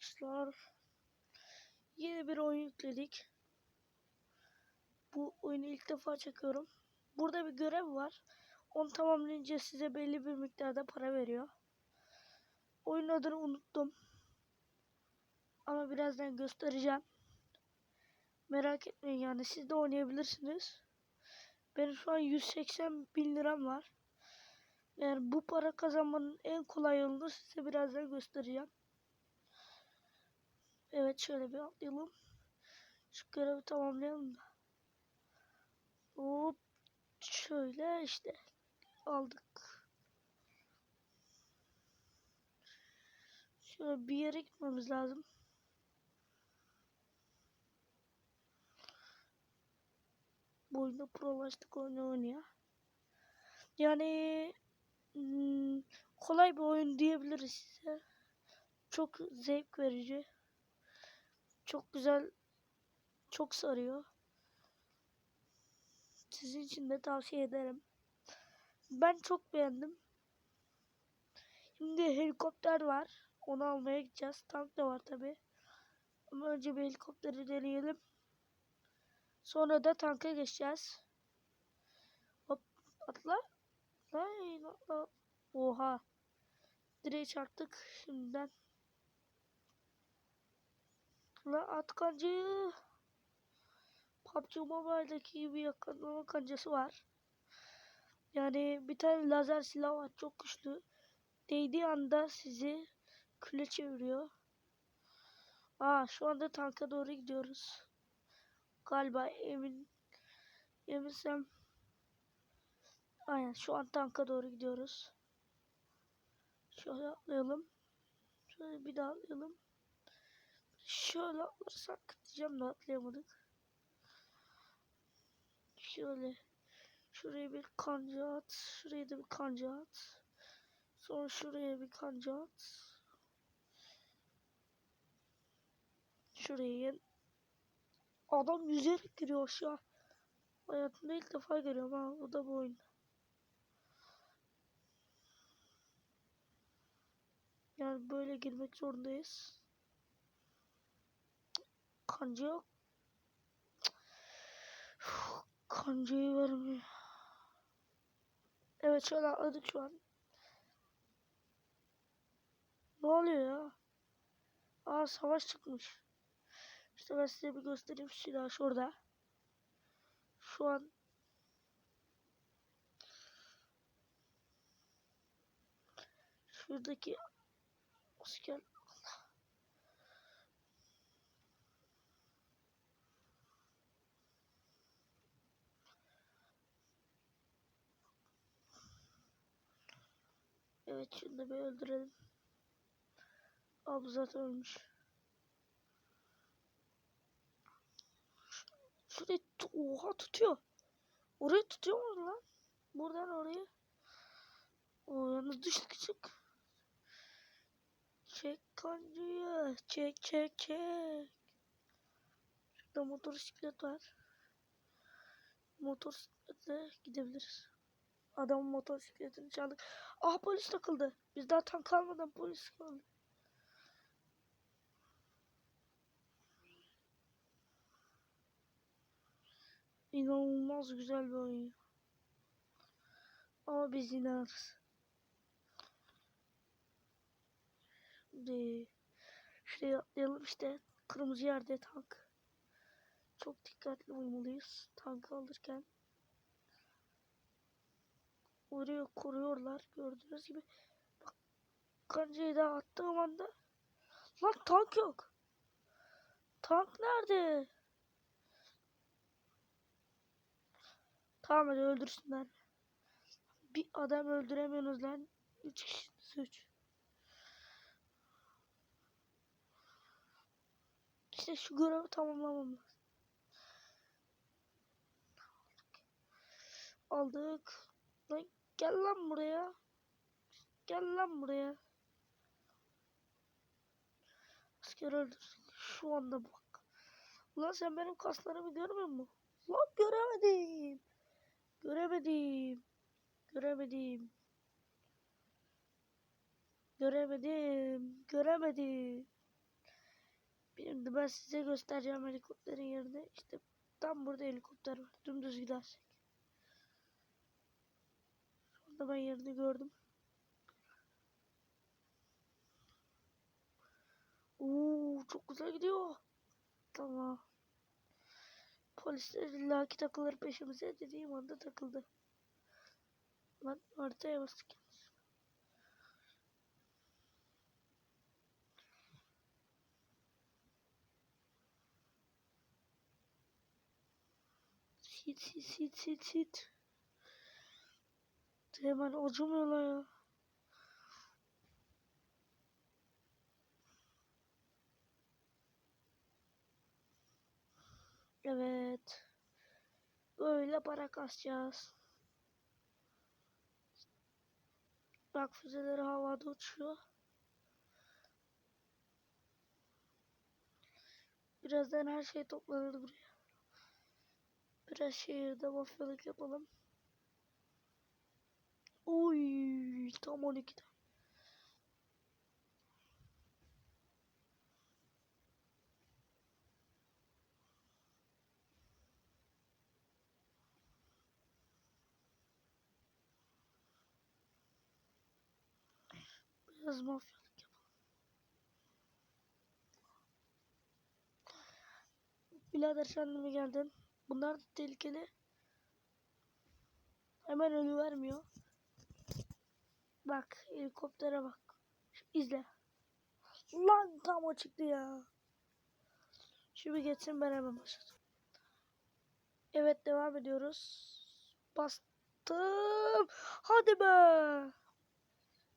arkadaşlar. Yeni bir oyun yükledik. Bu oyunu ilk defa çekiyorum. Burada bir görev var. Onu tamamlayınca size belli bir miktarda para veriyor. Oyun adını unuttum. Ama birazdan göstereceğim. Merak etmeyin yani siz de oynayabilirsiniz. Benim şu an 180 bin liram var. Yani bu para kazanmanın en kolay yolunu size birazdan göstereceğim. Evet şöyle bir atlayalım. Şu görevi tamamlayalım da. Hop. Şöyle işte. Aldık. Şöyle bir yere gitmemiz lazım. Bu oyunda prolaştık oyunu oynaya. Yani hmm, kolay bir oyun diyebiliriz size. Çok zevk verici. Çok güzel. Çok sarıyor. Sizin için de tavsiye ederim. Ben çok beğendim. Şimdi helikopter var. Onu almaya gideceğiz. Tank da var tabi. Ama önce bir helikopteri deneyelim. Sonra da tanka geçeceğiz. Hop atla. Ay, atla. Oha. Direğe çarptık şimdiden. La at kancayı. PUBG Mobile'daki gibi yakınlama kancası var. Yani bir tane lazer silah var çok güçlü. Değdiği anda sizi küle çeviriyor. Aa şu anda tanka doğru gidiyoruz. Galiba emin eminsem Aynen şu an tanka doğru gidiyoruz. Şöyle atlayalım. Şöyle bir daha atlayalım. Şöyle atlarsak diyeceğim de atlayamadık. Şöyle şuraya bir kanca at. Şuraya da bir kanca at. Sonra şuraya bir kanca at. Şuraya Adam yüzerek giriyor aşağı. Hayatımda ilk defa görüyorum ha. O da bu oyunda. Yani böyle girmek zorundayız. Kanca yok. Kancayı vermiyor. Evet şöyle atladık şu an. Ne oluyor ya? Aa savaş çıkmış. İşte ben size bir göstereyim silah şurada. Şu an şuradaki asker Evet da bir öldürelim. Abi ölmüş. Şurayı oha tutuyor. Orayı tutuyor mu lan? Buradan oraya. O yalnız düştük çık. Çek kancayı. Çek çek çek. Şurada motosiklet var. Motosikletle gidebiliriz. Adamın motosikletini çaldık. Ah polis takıldı. Biz daha tank almadan polis kaldı. İnanılmaz güzel bir oyun. Ama biz yine alırız. Şimdi şuraya atlayalım işte. Kırmızı yerde tank. Çok dikkatli olmalıyız tank alırken. Oraya koruyorlar gördüğünüz gibi. Bak kancayı da attığım anda lan tank yok. Tank nerede? Tamam hadi öldürsünler. Bir adam öldüremiyorsunuz lan. Üç kişisiniz üç. İşte şu görevi tamamlamam lazım. Aldık. Lan gel lan buraya. Gel lan buraya. Asker öldür. Şu anda bak. Ulan sen benim kaslarımı görmüyor musun? Lan göremedim. Göremedim. Göremedim. Göremedim. Göremedim. Şimdi ben size göstereceğim helikopterin yerini. İşte tam burada helikopter var. Dümdüz gidersek. Ben yerini gördüm. Oo, çok güzel gidiyor. Tamam. Polisler illaki takılır peşimize dediğim anda takıldı. Lan haritaya bastık. Sit sit sit sit sit. Hemen acımıyorlar ya. Evet. Böyle para kasacağız. Bak füzeleri havada uçuyor. Birazdan her şey toplanır buraya. Biraz şehirde mafyalık yapalım. Oy tam 12'de. Biraz mafyalık yapalım. Birader sen mi geldin? Bunlar tehlikeli. Hemen ölü vermiyor. Bak helikoptere bak. İzle. Lan tam o çıktı ya. Şimdi geçsin ben hemen başladım. Evet devam ediyoruz. Bastım. Hadi be.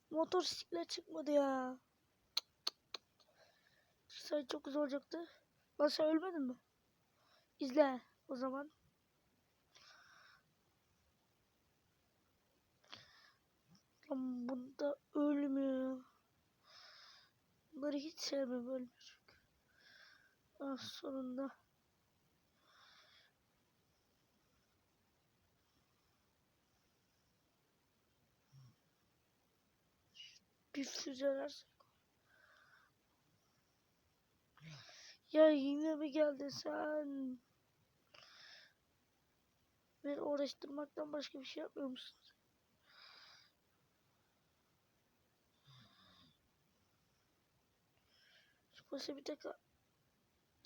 Motosiklet çıkmadı ya. Say çok güzel olacaktı. Lan sen ölmedin mi? İzle o zaman. Lan bunda ölmüyor. Bunları hiç sevmem ölmüyor. Ah sonunda. Bir füzeler Ya yine mi geldin sen? Beni uğraştırmaktan başka bir şey yapmıyor musun? Polise bir tek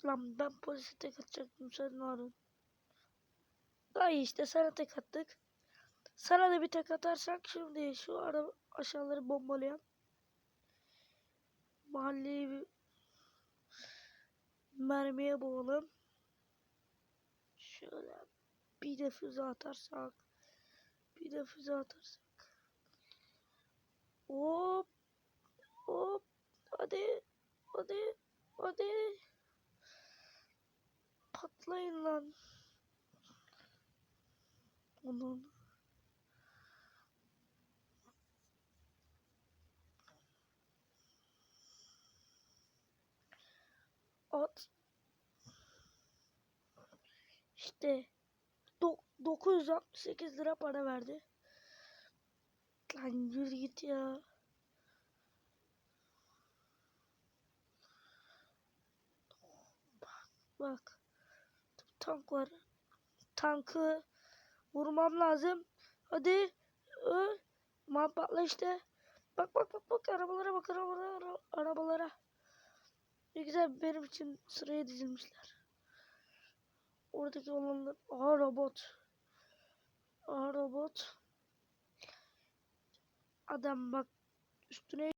Lan ben polise tek atacaktım sen ne iyi işte sana tek attık. Sana da bir tek atarsak şimdi şu ara aşağıları bombalayan mahalleyi bir mermiye boğalım. Şöyle bir de füze atarsak bir de füze atarsak hop hop hadi hadi hadi patlayın lan. Onun at. İşte 968 lira para verdi. Lan yürü git ya. Bak. Tank var. Tankı vurmam lazım. Hadi. Ö. Man işte. Bak bak bak bak arabalara bak arabalara arabalara. Ne güzel benim için sıraya dizilmişler. Oradaki olanlar aha robot. Aha robot. Adam bak üstüne